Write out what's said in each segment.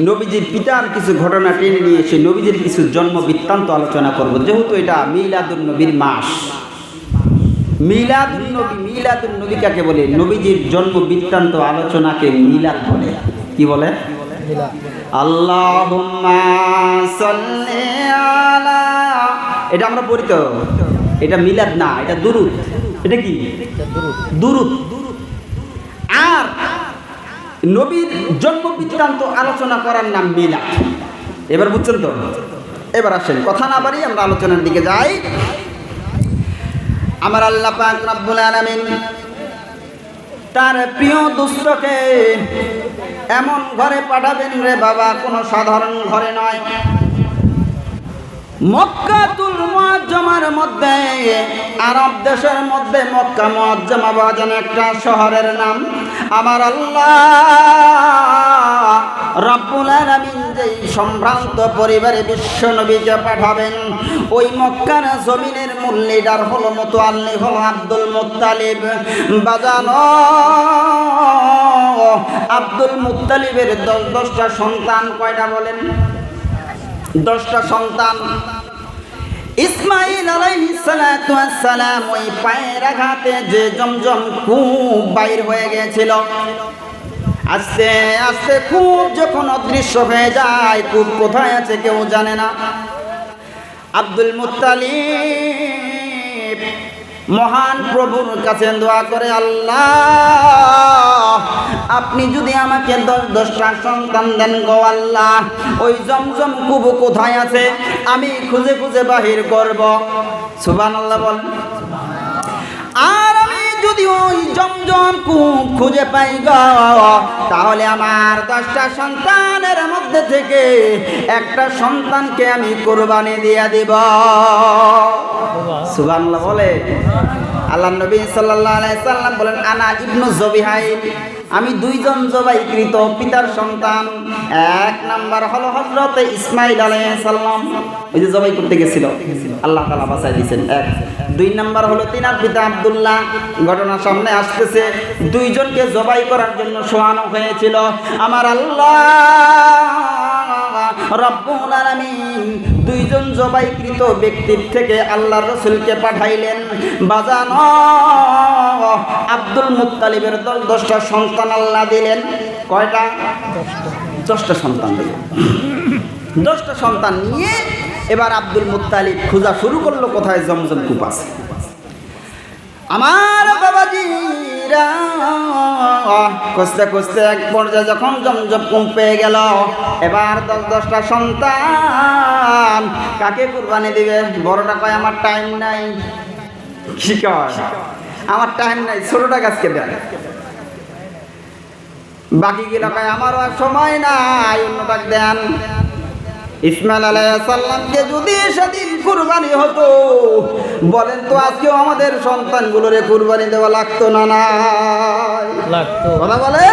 নবীজির পিতার কিছু ঘটনা টেনে নিয়ে এসে নবীজির কিছু জন্ম বৃত্তান্ত আলোচনা করব। যেহেতু এটা মিলাদুল নবীর মাস। মিলাদুল নবী মিলাদুল নবী কাকে বলে? নবীজির জন্ম বৃত্তান্ত আলোচনাকে মিলাদ বলে। কি বলে? এটা আমরা পড়ি এটা মিলাদ না, এটা দুরুদ। এটা কি? দুরুদ। আর নবীর জন্ম বৃত্তান্ত আলোচনা করার নাম মিলাদ। এবার বুঝছেন তো? এবার আসেন, কথা না বাড়ি আমরা আলোচনার দিকে যাই। আমার আল্লাহ পাক রব্বুল আলামিন তার প্রিয় দুষ্টকে এমন ঘরে পাঠাবেন রে বাবা, কোনো সাধারণ ঘরে নয়। মক্কাতুল মুআজ্জামার মধ্যে, আরব দেশের মধ্যে মক্কা মুআজ্জামা বাজান একটা শহরের নাম। আমার আল্লাহ রব্বুল আলামিন পরিবারে বিশ্ব নবীকে পাঠাবেন, ওই মক্কার জমিনের মূল লিডার হলো মতো আল্লি হলো আব্দুল মুত্তালিব। বাজানো আব্দুল মুত্তালিবের দশ দশটা সন্তান কয়টা বলেন? দশটা সন্তান। ইসমাইল সালাম ওই পায়ের আঘাতে যে জমজম খুব বাইর হয়ে গেছিল আস্তে আস্তে খুব যখন অদৃশ্য হয়ে যায়, খুব কোথায় আছে কেউ জানে না। আব্দুল মুত্তালিব মহান প্রভুর কাছে দোয়া করে, আল্লাহ আপনি যদি আমাকে দশ দশটা সন্তান দেন গো আল্লাহ, ওই জমজম কুবু কোথায় আছে? আমি খুঁজে খুঁজে বাহির করব। সুবান আল্লাহ বল আর যদি ওই জমজম কূপ খুঁজে পাই গ, তাহলে আমার দশটা সন্তানের মধ্যে থেকে একটা সন্তানকে আমি কোরবানি দিয়ে দিব। সুবান্লা বলে। আল্লাহ নবী সাল্লাহ সাল্লাম বলেন, আনা ইবনু জবিহাইল আমি দুইজন জবাইকৃত পিতার সন্তান। এক নাম্বার হলো হজরতে ইসমাইল আলাইসাল্লাম ওই যে জবাই করতে গেছিল। আল্লাহ তালা বাসায় দিয়েছেন। এক। দুই নাম্বার হলো তিনার পিতা আবদুল্লাহ। ঘটনা সামনে আসতেছে। দুইজনকে জবাই করার জন্য শোয়ানো হয়েছিল। আমার আল্লাহ রব্বুল আলামিন দুইজন জবাইকৃত ব্যক্তির থেকে আল্লাহ রসুলকে পাঠাইলেন। বাজানো, আব্দুল মুত্তালিবের দল দশটা সন্তান আল্লাহ দিলেন। কয়টা? দশটা সন্তান দিলেন। দশটা সন্তান নিয়ে এবার আব্দুল মুত্তালিব খোঁজা শুরু করল, কোথায়? জমজম কূপ আছে আমার বাবাজিরা কষতে কষতে এক পর্যায়ে যখন জমজম পেয়ে গেল, এবার দশ দশটা সন্তান। কাকে কুরবানি দিবে? বড়টা কয়, আমার টাইম নাই। কি কয়? আমার টাইম নাই, ছোটটা গাছকে দেয়। বাকি গিলা কয়, আমারও আর সময় নাই। অন্যটাক দেন। ইসমাইল আলাইসাল্লামকে যদি সেদিন কুরবানি হতো বলেন তো আজকেও আমাদের সন্তানগুলোরে কুরবানি দেওয়া লাগতো না না? বলা কথা বলে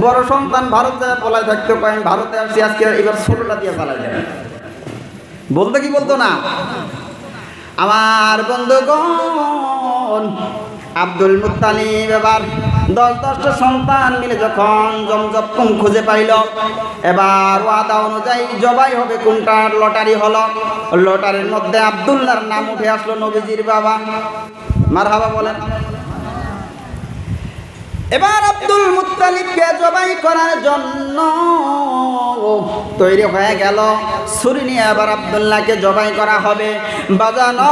বড় সন্তান ভারতে পলায় থাকতে পারেন ভারতে আসছি আজকে এবার ছোটটা দিয়ে পালাই যাবে। বলতো কি বলতো না? আমার বন্ধুগণ আব্দুল মুত্তালিব এবার দশ দশটা সন্তান মিলে যখন জমজম খুঁজে পাইল, এবার ওয়াদা অনুযায়ী জবাই হবে কোনটার লটারি হলো। লটারির মধ্যে আব্দুল্লাহর নাম উঠে আসলো নবীজির বাবা। মারহাবা বলেন। এবার আব্দুল মুত্তালিবকে জবাই করার জন্য তৈরি হয়ে গেল। ছুরি নিয়ে এবার আবদুল্লাহকে জবাই করা হবে। বাজানো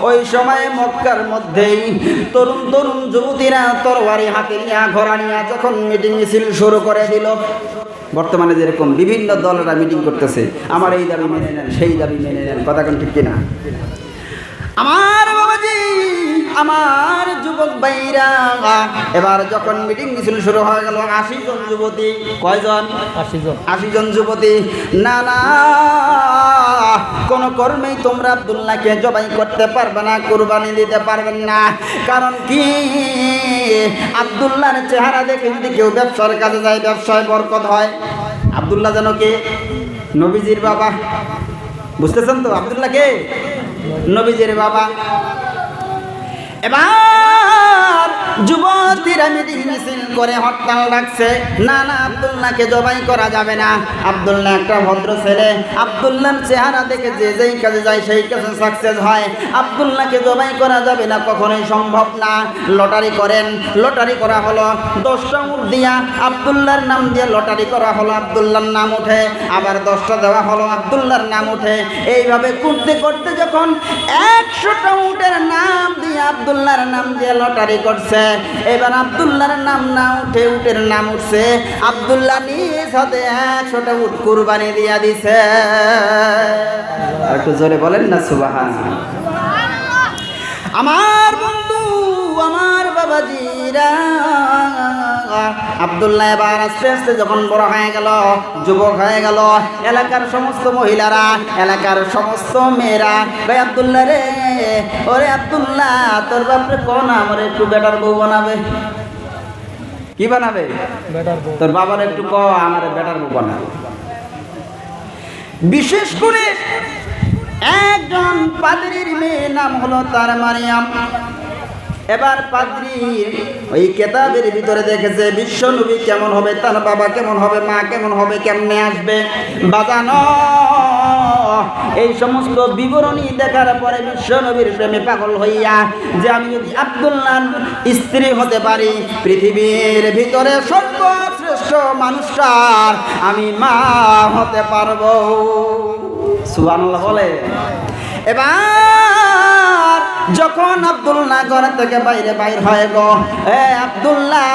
ওই সময় মক্কার মধ্যেই তরুণ তরুণ যুবতীরা তরবারি হাতে নিয়ে ঘোরা নিয়ে যখন মিটিং মিছিল শুরু করে দিল বর্তমানে যেরকম বিভিন্ন দলেরা মিটিং করতেছে আমার এই দাবি মেনে নেন সেই দাবি মেনে নেন কথা কোন ঠিক কিনা? আমার বাবাজি আমার যুবক ভাইরা এবার যখন মিটিং মিছিল শুরু হয়ে গেল আশি জন যুবতী কয়জন? আশি জন। আশি জন যুবতী না না কোন কর্মেই তোমরা আবদুল্লাহকে জবাই করতে পারবে না, কুরবানি দিতে পারবেন না। কারণ কি? আবদুল্লাহর চেহারা দেখে যদি কেউ ব্যবসার কাজে যায়, ব্যবসায় বরকত হয়। আবদুল্লাহ যেন কে? নবীজির বাবা। বুঝতেছেন তো? আবদুল্লাহ কে? নবীজির বাবা। এবার যুবতীরা মিটিং মিছিল করে হরতাল ডাকছে। না না, আব্দুল্লাহকে জবাই করা যাবে না। আব্দুল্লাহ একটা ভদ্র ছেলে। আব্দুল্লাহর চেহারা দেখে যে যেই কাজে যায়, সেই কাজে সাকসেস হয়। আব্দুল্লাহকে জবাই করা যাবে না, কখনোই সম্ভব না। লটারি করেন। লটারি করা হলো দশটা উঠ দিয়া। আব্দুল্লাহর নাম দিয়ে লটারি করা হলো, আব্দুল্লাহর নাম উঠে। আবার দশটা দেওয়া হলো, আব্দুল্লাহর নাম উঠে। এইভাবে করতে করতে যখন একশোটা উটের নাম দিয়ে আব্দুল্লাহর নাম দিয়ে লটারি করছে এবার আব্দুল্লাহর নাম না উঠে উটের নাম উঠছে। আব্দুল্লাহ নিজ হাতে একশোটা উট কুরবানি দিয়া দিছে। একটু জোরে বলেন না সুবাহান আমার বন্ধু, আমার বাবাজিরা, আবদুল্লাহ এবার আস্তে আস্তে যখন বড় হয়ে গেল, যুবক হয়ে গেল, এলাকার সমস্ত মহিলারা, এলাকার সমস্ত মেয়েরা, ভাই আবদুল্লাহ রে ওরে আবদুল্লাহ তোর বাপরে কোন আমার একটু বেটার বউ বানাবে? কি বানাবে? তোর বাবার একটু ক আমার বেটার বউ বানাবে। বিশেষ করে একজন পাদ্রির মেয়ে নাম হলো তার মারিয়াম। এবার পাদ্রির ওই কেতাবের ভিতরে দেখেছে বিশ্ব নবী কেমন হবে তার বাবা কেমন হবে মা কেমন হবে কেমনে আসবে? বাজানো এই সমস্ত বিবরণী দেখার পরে বিশ্ব নবীর প্রেমে পাগল হইয়া যে আমি যদি আব্দুল্লাহ স্ত্রী হতে পারি, পৃথিবীর ভিতরে সর্বশ্রেষ্ঠ মানুষটার আমি মা হতে পারব। সুবান বলে? এবার যখন আব্দুল্লাহ ঘর থেকে বাইরে বাইর হয়ে গো, এ আব্দুল্লাহ,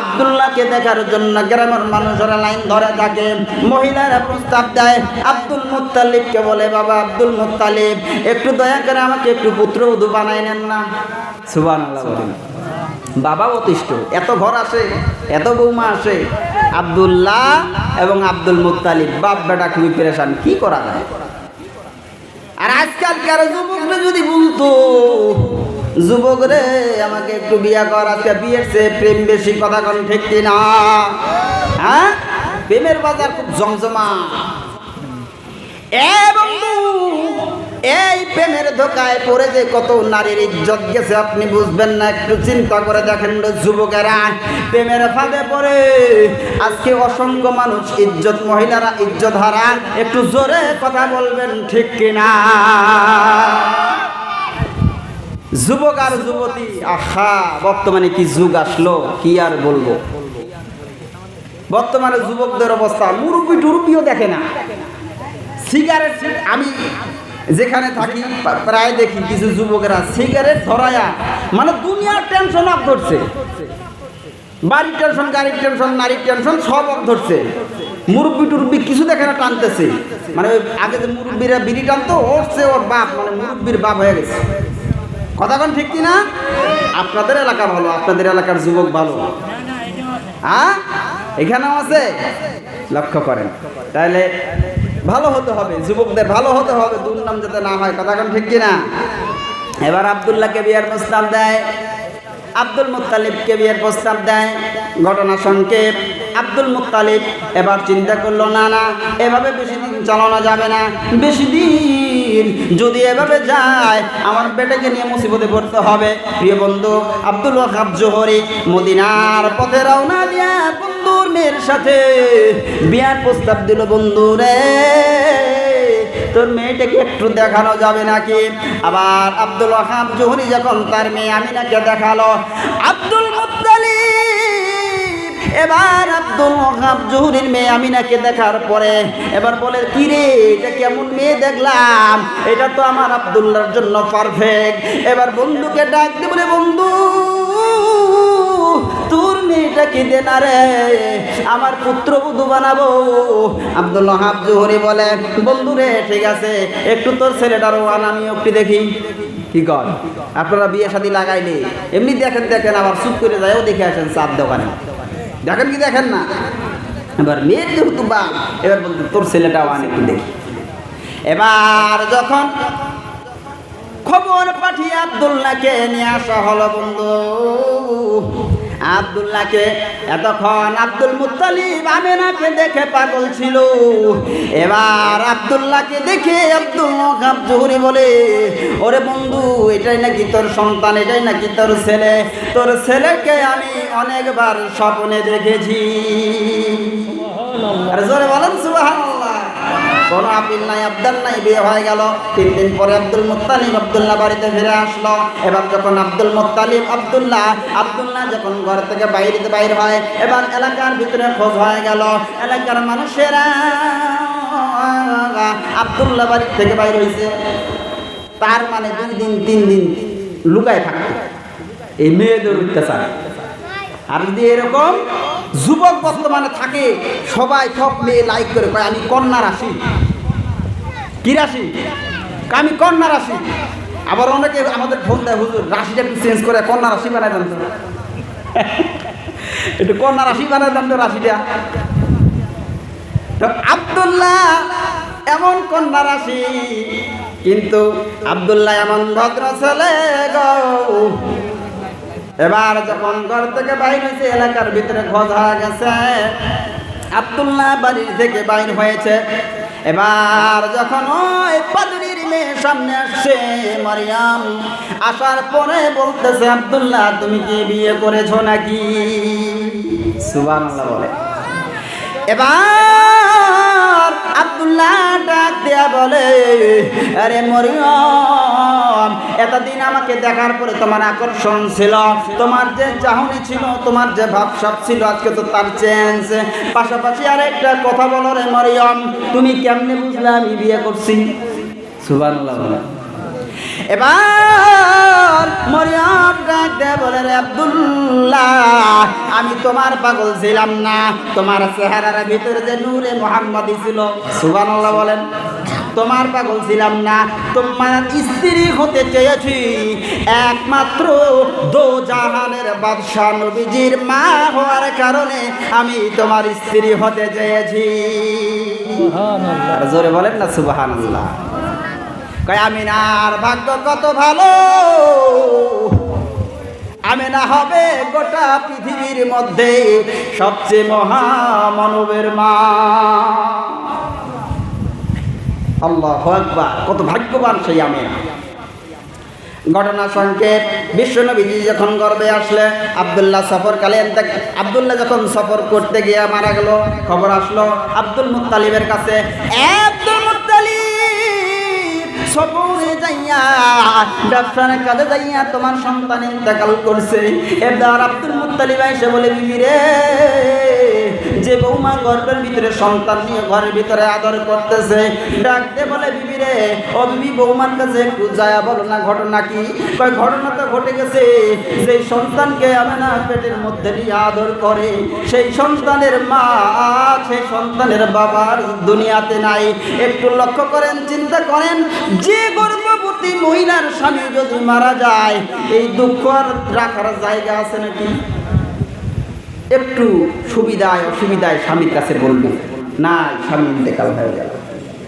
আব্দুল্লাহকে দেখার জন্য গ্রামের মানুষেরা লাইন ধরে থাকে, মহিলারা প্রস্তাব দেয়, আব্দুল মুত্তালিবকে বলে, বাবা আব্দুল মুত্তালিব, একটু দয়া করে আমাকে একটু পুত্রবধূ বানাই নেন না। সুবান বাবা অতিষ্ঠ, এত ঘর আসে এত বৌমা আসে আব্দুল্লাহ এবং আব্দুল মুত্তালিব বাপ বেটা খুবই পেরেশান, কি করা যায়? আর আজকালকার যুবকরা যদি বলতো যুবক রে আমাকে একটু বিয়া কর, আজকে বিয়ের প্রেম বেশি কথা কোন, ঠিক কিনা হ্যাঁ? প্রেমের বাজার খুব জমজমা এ এই প্রেমের ধোকায় পড়ে যে কত নারীর ইজ্জত গেছে, আপনি বুঝবেন না, একটু চিন্তা করে দেখেন যুবকেরা, প্রেমের ফাঁদে পড়ে। আজকে অসংখ্য মানুষ ইজ্জত, মহিলারা ইজ্জত হারা একটু জোরে কথা বলবেন ঠিক কিনা? যুবক আর যুবতী, আহা, বর্তমানে কি যুগ আসলো, কি আর বলব? বর্তমানে যুবকদের অবস্থা, মুরব্বি টুরুব্বিও দেখে না। সিগারেট, আমি যেখানে থাকি প্রায় দেখি কিছু যুবকেরা সিগারেট ধরায়া মানে দুনিয়ার টেনশন আপ ধরছে। বাড়ির টেনশন গাড়ির টেনশন নারীর টেনশন সব আপ ধরছে। মুরব্বি টুরব্বি কিছু দেখে না টানতেছে। মানে আগে যে মুরব্বিরা বিড়ি টানতো ওরছে ওর বাপ মানে মুরব্বির বাপ হয়ে গেছে। কথা কোন ঠিক না আপনাদের এলাকা ভালো, আপনাদের এলাকার যুবক ভালো। হ্যাঁ এখানেও আছে? লক্ষ্য করেন। তাহলে ভালো হতে হবে, যুবকদের ভালো হতে হবে দুর্নাম যাতে না হয়, কথা ঠিক কিনা? এবার আবদুল্লাহকে বিয়ার প্রস্তাব দেয়, আব্দুল মুত্তালিবকে বিয়ের প্রস্তাব দেয়, ঘটনা সংক্ষেপ, আব্দুল মুত্তালিব এবার চিন্তা করল, না না, এভাবে বেশি দিন চালানো যাবে না বেশি দিন যদি এভাবে যায়, আমার বেটাকে নিয়ে মুসিবতে পড়তে হবে। প্রিয় বন্ধু, আব্দুল ওয়াহাব জোহরি মদিনার পথে রওনা দিয়া সাথে বিয়ার প্রস্তাব দিল বন্ধু রে তোর মেয়েটাকে একটু দেখানো যাবে নাকি? আবার আব্দুল ওয়াহাব জোহরি যখন তার মেয়ে আমি আমিনাকে দেখাল, আব্দুল মুত্তালিব, এবার আব্দুল ওয়াহাব জোহরির মেয়ে আমিনাকে দেখার পরে এবার বলে কি রে এটা কেমন মেয়ে দেখলাম? এটা তো আমার আব্দুল্লাহর জন্য পারফেক্ট এবার বন্ধুকে ডাক দিয়ে বলে, বন্ধু তোর মেয়েটাকে দে না রে? আমার পুত্র পুত্রবধূ বানাবো। আব্দুল হাব জোহরি বলে, বন্ধু রে, ঠিক আছে, একটু তোর ছেলেটারও আন একটু দেখি? কি কর? আপনারা বিয়ে শাদী লাগাইলে, এমনি দেখেন দেখেন, আবার চুপ করে যায়ও দেখে আসেন চার দোকানে। দেখেন কি দেখেন না? এবার মেয়ের যেহেতু বা এবার বলতো তোর ছেলেটাও আন দেখি? এবার যখন খবর পাঠিয়ে আবদুল্লাহকে নিয়ে আসা হলো বন্ধু আব্দুল্লাহকে এতক্ষণ আব্দুল মুতালিব আমেনাকে দেখে পাগল ছিল। এবার আব্দুল্লাহকে দেখে আব্দুল মহাব জহুরি বলে, ওরে বন্ধু, এটাই নাকি তোর সন্তান, এটাই নাকি তোর ছেলে? তোর ছেলেকে আমি অনেকবার স্বপ্নে দেখেছি। জোরে বলেন কোনো আপিল নাই আবদাল নাই, বিয়ে হয়ে গেল। তিন দিন পরে আব্দুল মুত্তালিব আব্দুল্লাহ বাড়িতে ফিরে আসলো। এবার যখন আব্দুল মুত্তালিব আব্দুল্লাহ আব্দুল্লাহ যখন ঘর থেকে বাইরে বাইর হয়, এবার এলাকার ভিতরে খোঁজ হয়ে গেল। এলাকার মানুষেরা আব্দুল্লাহ বাড়ি থেকে বাইর হয়েছে তার মানে দুই দিন, তিন দিন লুকায় থাকতো। এই মেয়েদের অত্যাচার। আর যদি এরকম যুবক বর্তমানে থাকে, সবাই সব মেয়ে লাইক করে কয়, আমি কন্যা রাশি। কি রাশি? আমি কন্যা রাশি। আবার অনেকে আমাদের ফোন দেয়, হুজুর, রাশিটা একটু চেঞ্জ করে, কন্যা রাশি বানাই দেন একটু কন্যা রাশি বানাই দেন তো রাশিটা। তো আবদুল্লাহ এমন কন্যা রাশি, কিন্তু আবদুল্লাহ এমন ভদ্র ছেলে গো। এবার যখন ঘর থেকে বাইর হয়েছে, এলাকার ভিতরে খোঁজ গেছে। আবদুল্লাহ বাড়ির থেকে বাইর হয়েছে। এবার যখন ওই পাদুরির মেয়ে সামনে আসছে, মারিয়াম আসার পরে বলতেছে, আবদুল্লাহ, তুমি কি বিয়ে করেছ নাকি? সুবহানাল্লাহ বলে। এবার আব্দুল্লাহ ডাক দেয়া বলে আরে মরিয়ম এতদিন আমাকে দেখার পরে তোমার আকর্ষণ ছিল। তোমার যে চাহনি ছিল তোমার যে ভাবসাব ছিল আজকে তো তার চেঞ্জ পাশাপাশি আর একটা কথা বলো রে মরিয়ম তুমি কেমনে বুঝলে আমি বিয়ে করছি? বলে। এবার তোমার পাগল ছিলাম না। তোমার চেহারার ভিতরে যে নূরে মোহাম্মদ ছিল সুবহানাল্লাহ বলেন তোমার পাগল ছিলাম না। তোমার স্ত্রী হতে চেয়েছি একমাত্র দো জাহানের বাদশাহ নবীজির মা হওয়ার কারণে আমি তোমার স্ত্রী হতে চেয়েছি। জোরে বলেন না সুবহানাল্লাহ। কয় আমি না আর ভাগ্য কত ভালো? আমিনা হবে গোটা পৃথিবীর মধ্যে সবচেয়ে মহা মহামানবের মা। আল্লাহ আকবার, কত ভাগ্যবান সেই আমিনা। ঘটনা সংকেত বিশ্বনবীজি যখন গর্বে আসলে, আবদুল্লাহ সফরকালে আবদুল্লাহ যখন সফর করতে গিয়ে মারা গেল, খবর আসলো আব্দুল মুত্তালিবের কাছে মুত্তালিব সফরে যাইয়া, ব্যবসার কাজে যাইয়া তোমার সন্তান ইন্তেকাল করছে। এবার আব্দুল মুতালিবা এসে বলে, বিবি রে যে বৌমা গর্ভের ভিতরে সন্তান নিয়ে ঘরের ভিতরে আদর করতেছে। ডাকতে বলে, বিবি রে, ও বিবি বৌমার কাছে একটু বলো না, ঘটনা কি? ঘটনা তো ঘটে গেছে। যে সন্তানকে আমি না পেটের মধ্যে নিয়ে আদর করে, সেই সন্তানের মা, সেই সন্তানের বাবার দুনিয়াতে নাই। একটু লক্ষ্য করেন, চিন্তা করেন, যে গর্ভবতী মহিলার স্বামী যদি মারা যায়, এই দুঃখ আর রাখার জায়গা আছে নাকি? একটু সুবিধায় অসুবিধায় স্বামীর কাছে বলবে না স্বামী ইন্তেকাল হয়ে গেল।